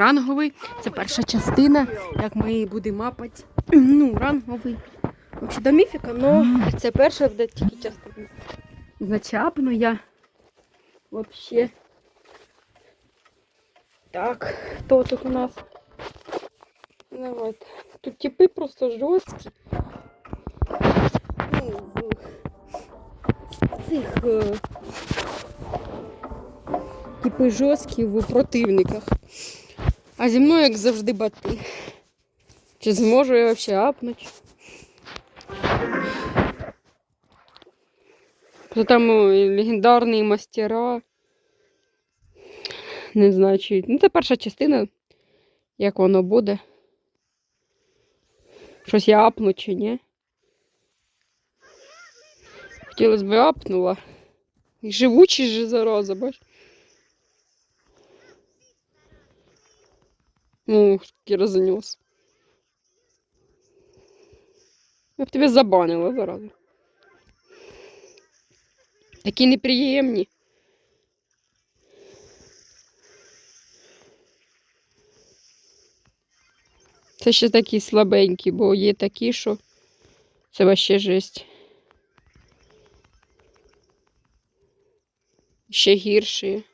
Ранговий це перша частина, як ми її будемо мапати. Ну, ранговий. Взагалі до міфіка, але це перша буде тільки частина. Зачапну я. Вообще. Так, хто тут у нас? Давайте. Тут типи просто жорсткі. Ну, цих е, типи жорсткі в противниках. А зі мною, як завжди, бати. Чи зможу я взагалі апнути? Там легендарні мастера. Не знаю, чи. Ну, це перша частина, як воно буде. Щось я апну чи ні. Хотілося б апнула. І живучий же зараза, бач. Ну, скільки. Я б тебе забанила зараза. Такі неприємні. Це ще такі слабенькі, бо є такі, що це вообще жесть. Ще гірші.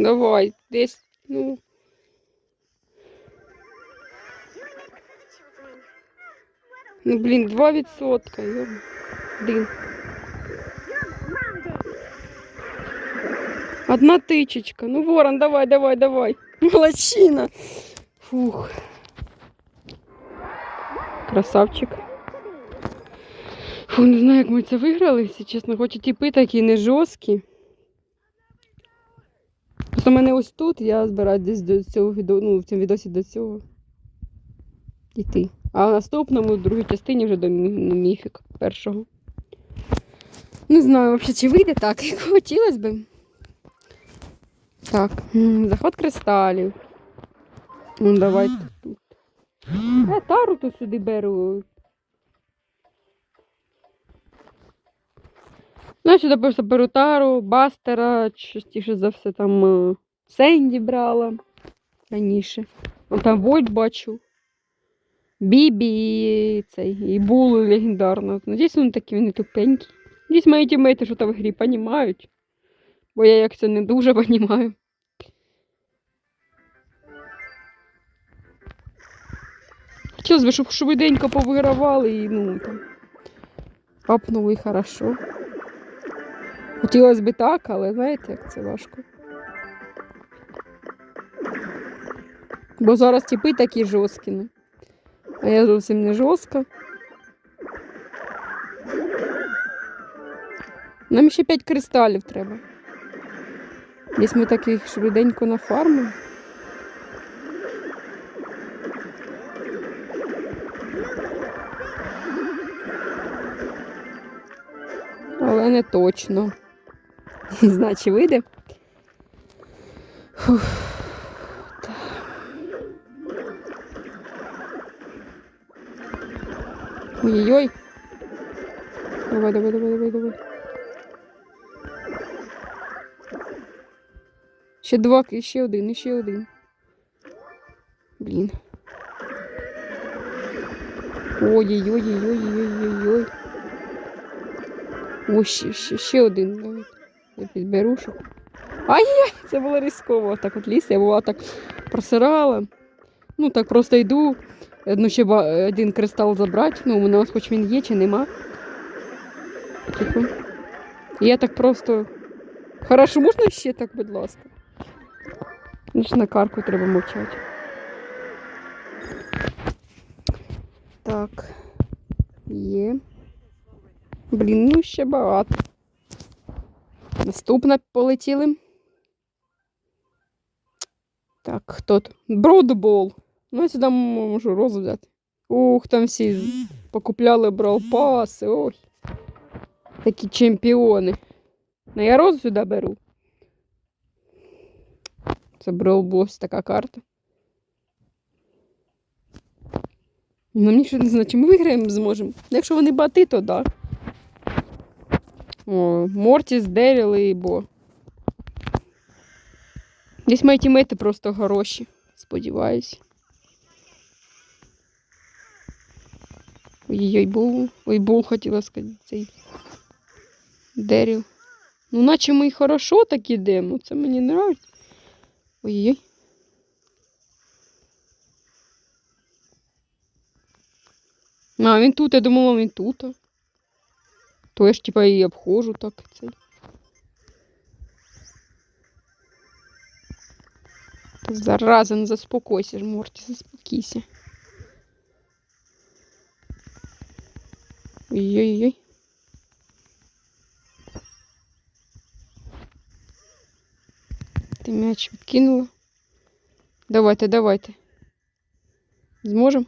Давай, десь, ну. Ну, блін, 2%. Йо. Блін. Одна тичечка. Ну, ворон, давай, давай, давай. Молодчина. Фух. Красавчик. Фу, не знаю, як ми це виграли, якщо чесно, хоч і тіпи такі не жорсткі. Просто мене ось тут, я збираюсь десь до цього відео, ну, в цьому відосі до цього йти. А в наступному, в другій частині вже до ну, міфік першого. Не знаю, взагалі, чи вийде так, як хотілося б. Так, м, заход кристалів. Ну, давайте тут. Я тару тут сюди беру. Ну, я сюди просто беру тару, бастера, частіше за все там е, Сенді брала раніше. Вон там Вольт бачу. Бібі цей, і Бул легендарно. Надіюсь, вони такі вони тупенькі. Надіюсь, мої тімейти що в грі понімають. Бо я як це не дуже понімаю. Хотілося б, щоб швиденько повигравали і ну там. Апнули хорошо. Хотілося б так, але знаєте, як це важко. Бо зараз типи такі жорсткі. Ну. А я зовсім не жорстка. Нам ще 5 кристалів треба. Десь ми таких швиденько нафармимо. Але не точно. Не знаю, чи вийде. Ой-ой-ой. Давай, давай, давай, давай, давай. Ще два, ще один, ще один. Блін. Ой-ой-ой-ой-ой-ой-ой-ой. Ось ще, ще, ще один. Я підберу, щоб. Ай-яй, це було різково. Так от ліс, я була так просирала. Ну так просто йду. Ну, ще один кристал забрати. Ну, у нас хоч він є чи нема. Типу. Я так просто. Хорошо, можна ще так, будь ласка? Ніж на карку треба мовчати. Так. Є. Блін, ну ще багато. Наступна полетіли. Так, хто тут? Бродбол. Ну, я сюди можу роз взяти. Ух, там всі покупляли бралпаси. Ой. Такі чемпіони. Ну, я роз сюди беру. Це бралбос така карта. Ну, мені ще не знаю, чи ми виграємо зможемо. Якщо вони бати, то так. Да. О, Мортіс, Деріл і Бо. Десь мої тімейти просто хороші, сподіваюсь. Ой-ой, Бул. Ой, Бул хотіла сказати. Цей Деріл. Ну, наче ми й хорошо так ідемо. Це мені нравиться. Ой-ой. А, він тут, я думала, він тут. То я ж типа і обходжу так цей. Та Зараза, не заспокойся ж, Морті, заспокійся. Ой-ой-ой. Ти м'яч відкинула. Давайте, давайте. Зможемо?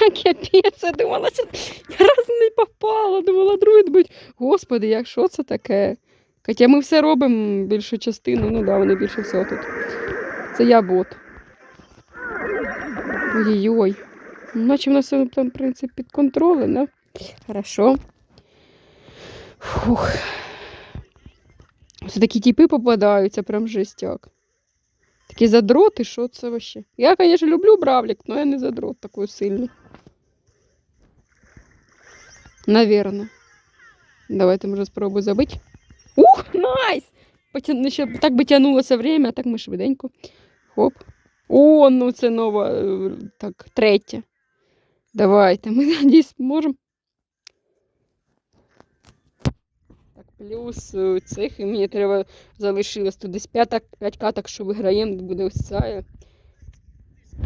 Капець, я думала, що я раз не попала, думала, друид будь. Господи, як що це таке? Хоча ми все робимо більшу частину, ну да, вони більше всього тут. Це я бот. Ой-ой-ой. Наче в нас все там, в принципі, під контролем, да? Хорошо. Фух. Це такі типи попадаються, прям жестяк. Такі задроти, що це вообще? Я, звісно, люблю бравлік, але я не задрот такий сильний. Наверно. Давайте, може, спробую забити. Ух, найс! Потя... Ще так би тягнулося время, а так ми швиденько. Хоп. О, ну це нова. е, Так, третя. Давайте, ми надіюсь, можемо. Так, плюс е, цих, і мені треба залишилось тут десь 5, 5 каток, що виграємо, буде ось.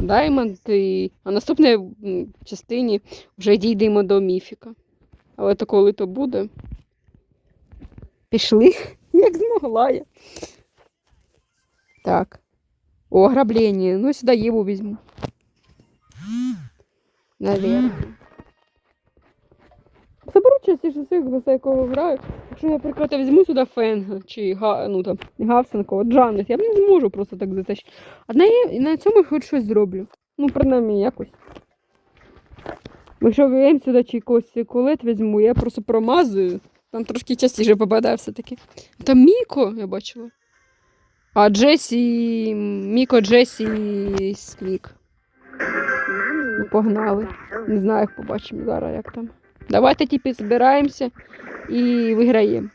Даймонд і... А наступній частині вже дійдемо до міфіка. Але то коли то буде. Пішли, як змогла я. Так. О, ограблення. Ну, сюди Єву візьму. Наверное. Заберу частіше цих, за якого граю. Якщо, наприклад, я візьму сюди Фенга чи га, ну, там, не Гавсенко, от Джанет, я не зможу просто так затащити. А на, на цьому я хоч щось зроблю. Ну, принаймні, якось. Якщо я сюди чи якогось кулет візьму, я просто промазую. Там трошки частіше попадає все-таки. Там Міко, я бачила. А Джесі, Міко, Джесі, Сквік. Ну, погнали. Не знаю, як побачимо зараз, як там. Давайте типу збираємося і виграємо.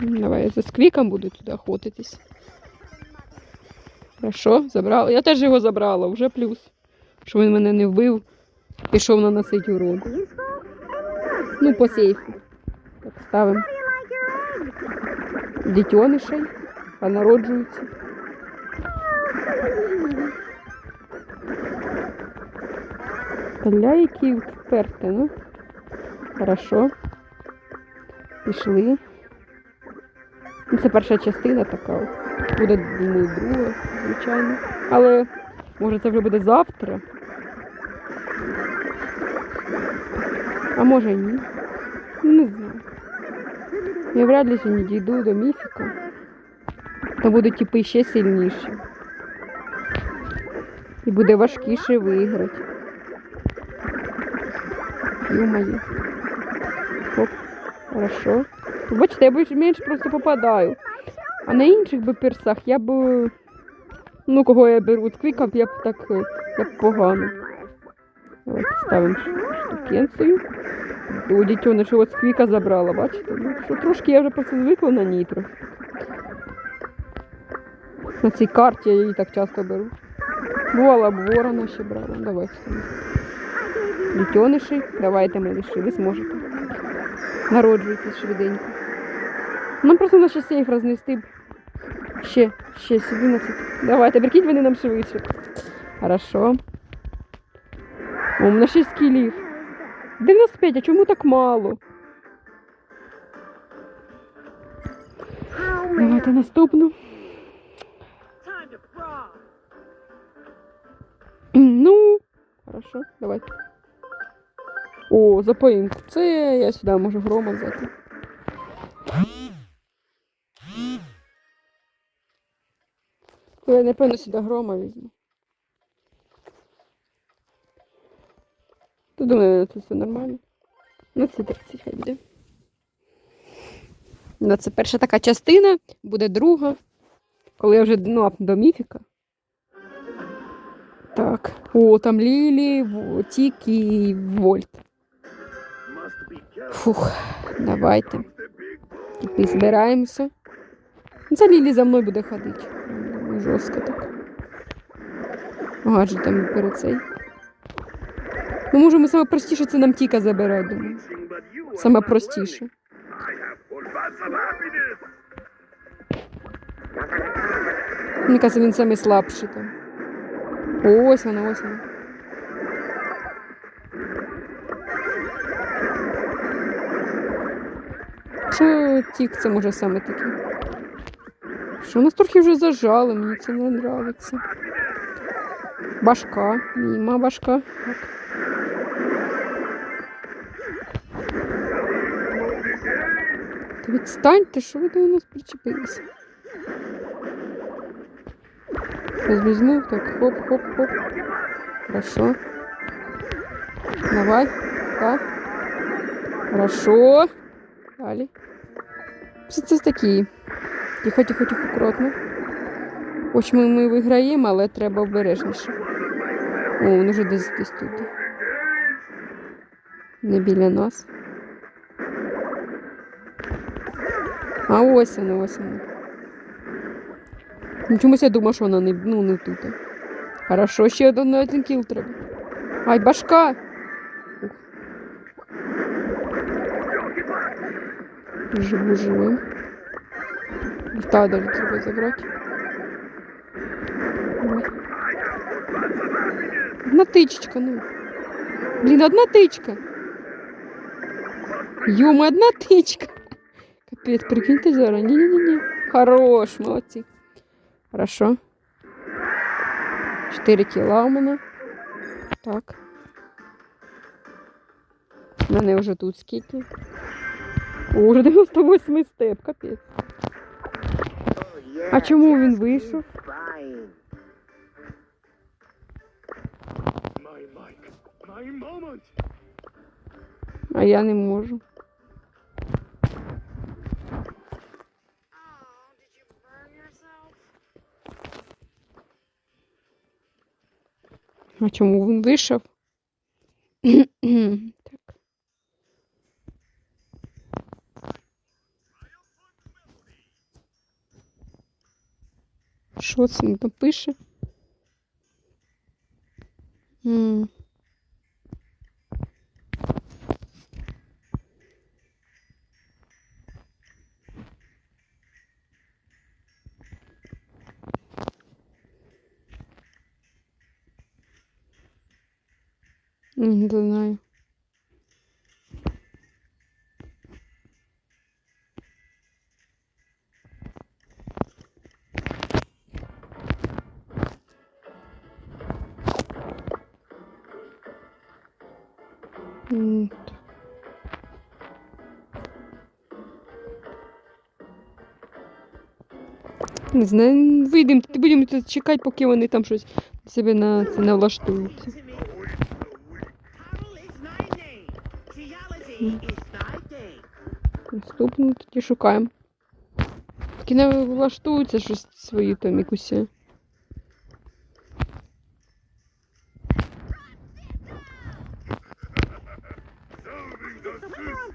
Давай я за сквіком буду туди охотитись. Хорошо, забрала. Я теж його забрала, вже плюс. Що він мене не вбив, пішов наносить урон. Ну, по сейфу. Так, ставимо. Дітьонишей, а народжуються. Бля, які вперти, ну. Хорошо. Пішли. Це перша частина така. Буде, думаю, друга, звичайно. Але може це вже буде завтра. А може і ні. Ну, Не знаю. Я вряд ли сьогодні дійду до міфіка. То будуть типи ще сильніші. І буде важкіше виграти. Ё-моё. Оп. Хорошо. Бачите, я більш менш просто попадаю. А на інших би персах я б. Ну, кого я беру квікав, я б так е, я б погано. Давайте ставимо штукенцію. У дітьониша от сквіка забрала, бачите? Ну, що трошки я вже просто звикла на нітро. На цій карті я її так часто беру. Бувала б ворона ще брала. Давайте. там. Дітьониші, давайте малыші, ви зможете. Народжуйтесь швиденько. Нам просто на ще сейф рознести. Ще, ще 11. Давайте, прикинь, вони нам швидше. Хорошо. О, у мене 6 кілів. 95, а чому так мало? Давайте наступну. Ну, хорошо, давайте. О, за поїмку. Це я сюди можу грома взяти. Я напевно сюди грома візьму. Ну, думаю, тут все нормально. Ну, це 30 хай буде. Ну, це перша така частина, буде друга. Коли я вже ну, до міфіка. Так. О, там Лілі, Тік і Вольт. Фух, давайте. Збираємося. Ну, Це Лілі за мною буде ходити. Жорстко так. Гаджетами перед цей. Ну, ми саме простіше це нам Тіка забирати, думаю. Саме простіше. Мені кажется, він самий слабший там. Ось вона, ось вона. Що тік це може саме такий? Що нас трохи вже зажали, мені це не подобається. Башка, міма башка. Так. Та відстаньте, що ви до нас причепилися? Возьму, так, хоп, хоп, хоп. Хорошо. Давай, так. Хорошо. Далі. Це, це такі. Тихо, тихо, тихо, акуратно. Хоч ми, ми виграємо, але треба обережніше. О, він уже десь десь тут. Не біля нас. А ось вона, ось вона. Ну, чомусь я думала, що вона не, ну, не тут. Хорошо, ще один, один кіл треба. Ай, башка! Ух. Живу, живу. Та даже треба забрати. Давай. Одна тичечка, ну. Блін, одна тичка. Йома, одна тичка. Капець, прикиньте зараз. Ні-ні-ні. Хорош, молодці. Хорошо. 4 кіла у мене. Так. У мене вже тут скільки. О, вже 98 степ, капець. А чому він вийшов? My mic, my moment. А я не можу. Oh, did you burn yourself? А чому він вийшов? так. Що це там пише? М. М, М, Не знаю, вийдемо, будемо тут чекати, поки вони там щось себе на це day. Наступну тоді шукаємо. Поки не влаштуються щось свої там якусь. е,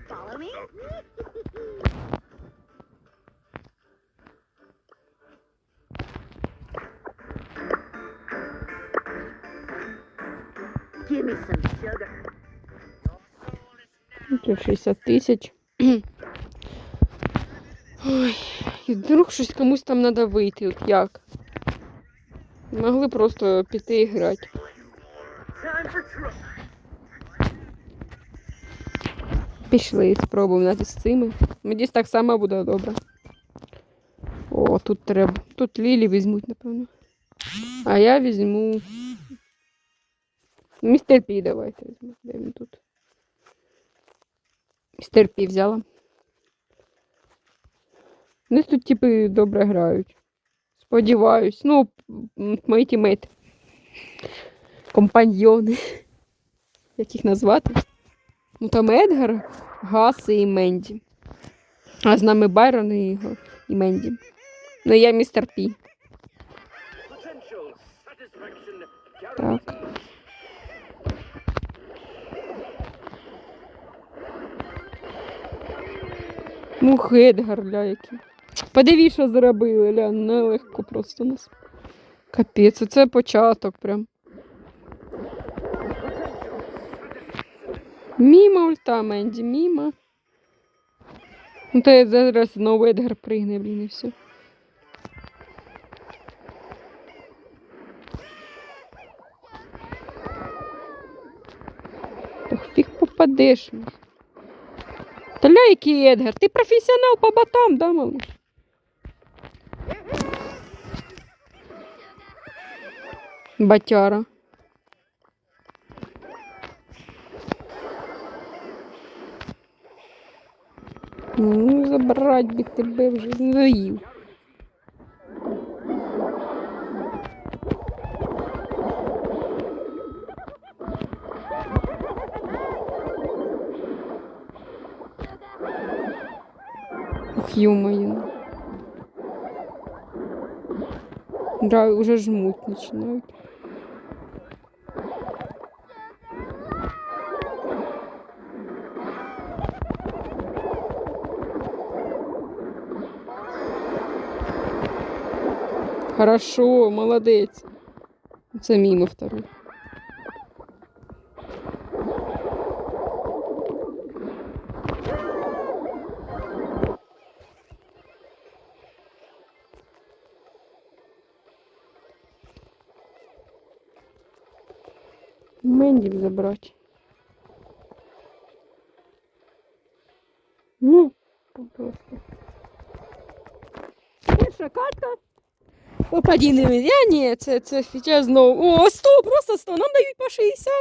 Follow me? Give me some sugar. Тут 60 тисяч. Ой, і вдруг щось комусь там треба вийти. От як? Могли просто піти і грати. Пішли, спробуємо навіть з цими. Мені так само буде добре. О, тут треба. Тут Лілі візьмуть, напевно. А я візьму. Містер Пі давайте візьму. Де він тут? Містер Пі взяла. Вони тут типи добре грають. Сподіваюсь. Ну, мої тімейти. Компаньйони. як їх назвати. Ну там Едгар, Гас і Менді. А з нами Байрон і, і Менді. Ну я містер Пі. Так. Ну, Едгар, ля який. Подиві, що зробили, ля, нелегко просто у нас. Капець, це початок прям. Мімо ульта, Менді, мімо. Ну, то я зараз знову Едгар пригне, блін, і все. Та фіг попадеш. Та ля, який Едгар, ти професіонал по ботам, да, малыш? Батяра. Ну, забрать би тебе вже доїв. Ух, ё-моё. Да, уже жмуть начинают. Хорошо, молодець. Це мимо второй. Менді забрати. Ну, просто. Перша Попаді не. Ні, це, це фіча знову. О, 100, просто 100. Нам дають по 60.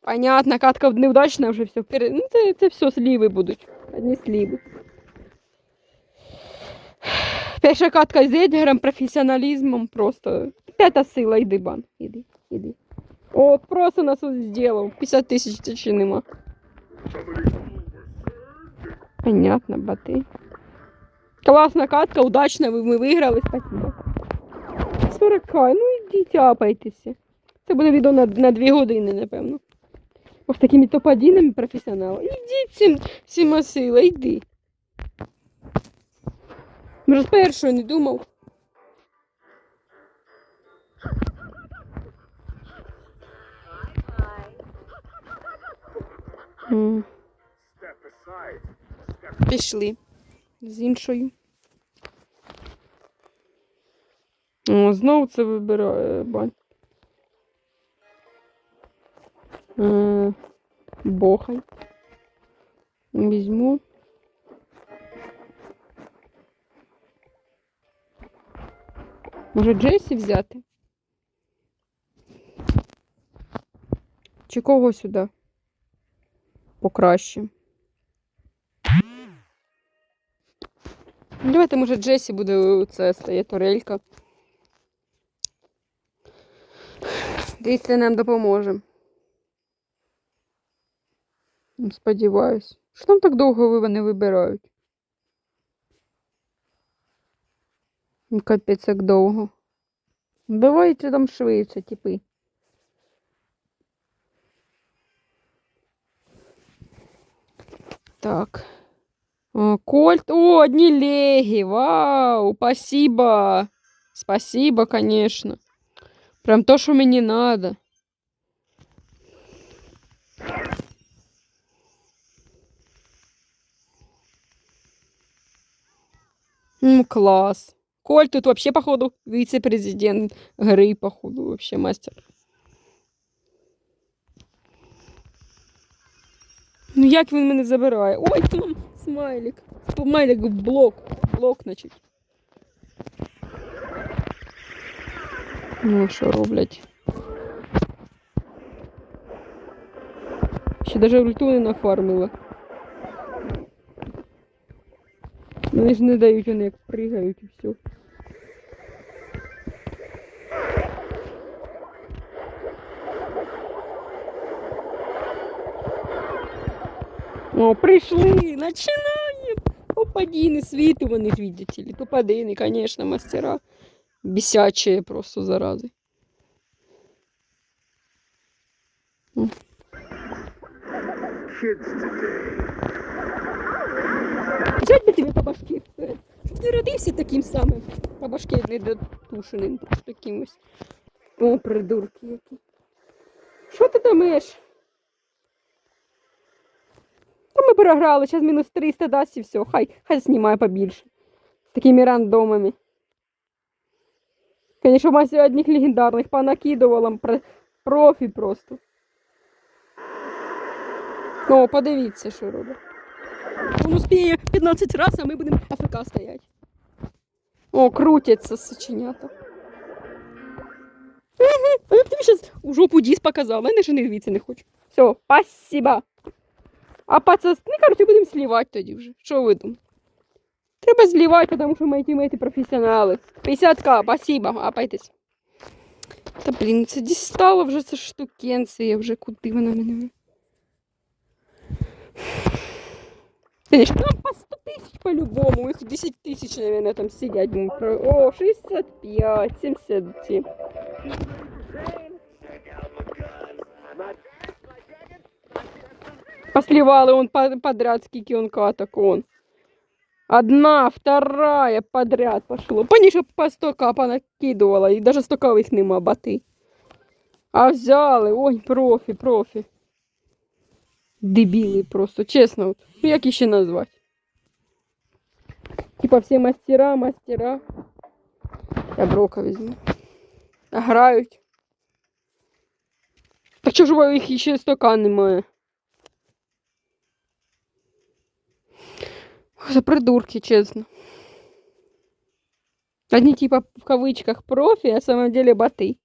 Понятно, катка неудачна вже все. Ну, це, це все сліви будуть. Одні сліви. Перша катка з Едгаром, професіоналізмом просто. П'ята сила, йди бан. Іди, іди. От просто нас ось зробив. 50 тисяч ще нема. Понятно, бати. Класна катка, удачна, ви ми виграли, спасибо. 40, ну ідіть апайтеся. Це буде відео на, на 2 години, напевно. Ось такими топ-1 професіоналами. Ідіть цим сила, йди. Може, з першого не думав. Пішли з іншою. О, знову це вибирає бань. Е, Бохай. Візьму. Може Джесі взяти? Чи кого сюди? Покраще. Давайте, може, Джесі буде це стає турелька. Дивіться, нам допоможе. Ну, Сподіваюсь. Що там так довго вони вибирають? Ну, Капець, як довго. Давайте там швидше, типи. Так. О, Кольт. О, одни леги. Вау, спасибо. Спасибо, конечно. Прям то, что мне надо. Ну, класс. Коль тут вообще, походу, вице-президент гры, походу, вообще мастер. Ну як він мене забирає? Ой, там смайлик. Смайлик в блок. Блок, значить. Ну, що роблять? Ще даже ульту не нафармила. Вони ж не дають, вони як пригають і все. О, прийшли, починаємо. Топ-1 світу вони видите ли. Топ-1, конечно, мастера. Бесячие просто зарази. Взять би тобі по башки. Ти родився таким самим. По башки недотушеним, просто якимось. О, придурки які. Що ти там еш? Та ми програли, зараз мінус 300 дасть і все. Хай, хай знімає побільше. З такими рандомами. Конечно, мася одних легендарних понакидувала про- профі просто. О, подивіться, що робить. Він успіє 15 разів, а ми будемо АФК стояти. О, крутяться соченята. Угу. Я б тобі зараз у жопу діс показала, я навіть не дивитися не хочу. Все, спасибо. А пацани, короче, будемо слівати тоді вже. Що ви думаєте? Треба злівати, тому що мої тімейти професіонали. 50к, спасибо, апайтесь. Та блін, це дістало вже це штукенція, вже куди вона мене. Там по 100 тысяч по-любому. Их 10 тысяч, наверное, там сидят. О, 65, 77. Посливали он подряд, скільки он каток он. Одна, вторая подряд пошло. Поніше по 100 понакидувала, і даже стокових нема бати. А взяли, ой, профі, профі. Дебіли просто, чесно. От. Ну, Як іще назвати? Типа всі мастера, мастера. Я брока візьму. Грають. Так чого ж їх ще стока немає? За придурки, чесно. Одни типа в кавычках профи, а на самом деле боты.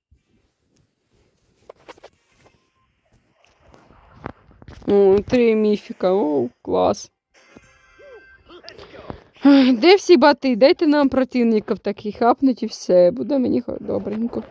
О, три міфіка, о, клас. Ай, Де всі бати? Дайте нам противників таких, апнуть і все. Буде мені хо- добренько.